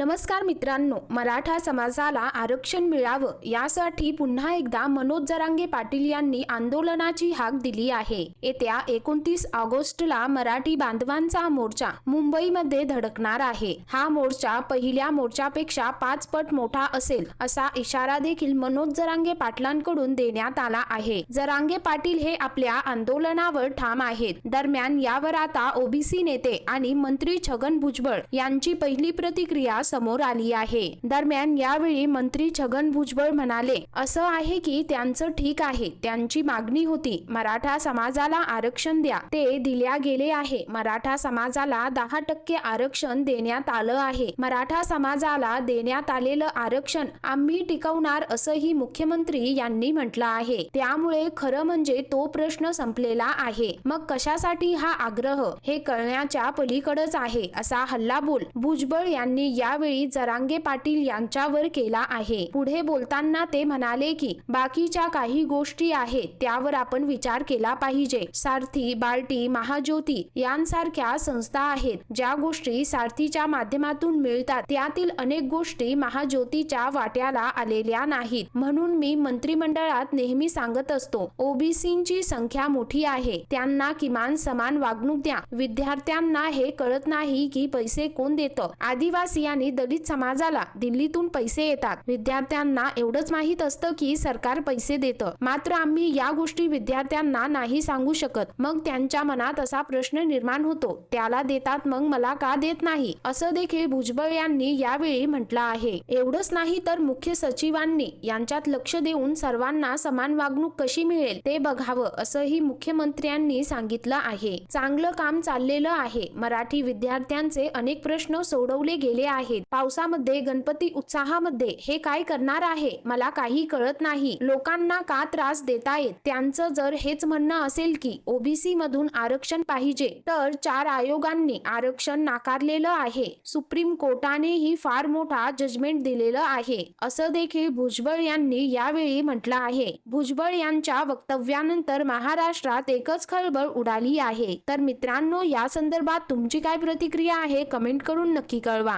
नमस्कार मित्रांनो मराठा समाजाला आरक्षण मिळावं यासाठी पुन्हा एकदा मनोज जरांगे पाटील यांनी आंदोलनाची हाक दिली आहे. येत्या एकोणतीस ऑगस्टला मराठी बांधवांचा मोर्चा मुंबईमध्ये धडकणार आहे. हा मोर्चा पहिल्या मोर्चापेक्षा पाच पट मोठा असेल असा इशारा देखील मनोज जरांगे पाटलांकडून देण्यात आला आहे. जरांगे पाटील हे आपल्या आंदोलनावर ठाम आहेत. दरम्यान यावर आता ओबीसी नेते आणि मंत्री छगन भुजबळ यांची पहिली प्रतिक्रिया समोर आली आहे. दरम्यान यावेळी मंत्री छगन भुजबळ म्हणाले असं आहे की त्यांचं ठीक आहे त्यांची मागणी होती. मराठा समाजाला आरक्षण द्या. ते दिल्या गेले आहे. मराठा समाजाला दहा टक्के आरक्षण देण्यात आलं आहे. मराठा समाजाला देण्यात आलेलं आरक्षण आम्ही टिकवणार असंही मुख्यमंत्री यांनी म्हटलं आहे. त्यामुळे खरं म्हणजे तो प्रश्न संपलेला आहे. मग कशासाठी हा आग्रह? हे कळण्याच्या पलीकडच आहे असा हल्लाबोल भुजबळ यांनी या यावेळी जरांगे पाटील यांच्यावर केला आहे. पुढे बोलताना ते म्हणाले की बाकीच्या काही गोष्टी आहेत त्यावर आपण विचार केला पाहिजे. सारथी बार्टी महाज्योती यांसारख्या संस्था आहेत ज्या गोष्टी सारथीच्या माध्यमातून मिळतात. त्यातील अनेक गोष्टी महाज्योतीच्या वाट्याला आलेल्या नाहीत. म्हणून मी मंत्रिमंडळात नेहमी सांगत असतो ओबीसींची संख्या मोठी आहे. त्यांना किमान समान वागणूक द्या. विद्यार्थ्यांना हे कळत नाही की पैसे कोण देतं. आदिवासी आणि दलित समाजाला दिल्लीतून पैसे येतात. विद्यार्थ्यांना एवढंच माहीत असतं की सरकार पैसे देतं. मात्र आम्ही या गोष्टी विद्यार्थ्यांना नाही सांगू शकत. मग त्यांच्या मनात असा प्रश्न निर्माण होतो त्याला देतात मग मला का देत नाही? असं देखील भुजबळ यांनी यावेळी म्हटलं आहे. एवढंच नाही तर मुख्य सचिवांनी यांच्यात लक्ष देऊन सर्वांना समान वागणूक कशी मिळेल ते बघावं असंही मुख्यमंत्र्यांनी सांगितलं आहे. चांगलं काम चाललेलं आहे. मराठी विद्यार्थ्यांचे अनेक प्रश्न सोडवले गेले आहेत. पावसामध्ये गणपती उत्साहामध्ये हे काय करणार आहे? मला काही कळत नाही. लोकांना का त्रास देतायत? त्यांचं जर हेच म्हणणं असेल की ओबीसी मधून आरक्षण पाहिजे तर चार आयोगांनी आरक्षण नाकारलेलं आहे. सुप्रीम कोर्टानेही फार मोठा जजमेंट दिलेलं आहे. असं देखील भुजबळ यांनी यावेळी म्हटलं आहे. भुजबळ यांच्या वक्तव्यानंतर महाराष्ट्रात एकच खळबळ उडाली आहे. तर मित्रांनो या संदर्भात तुमची काय प्रतिक्रिया आहे? कमेंट करून नक्की कळवा.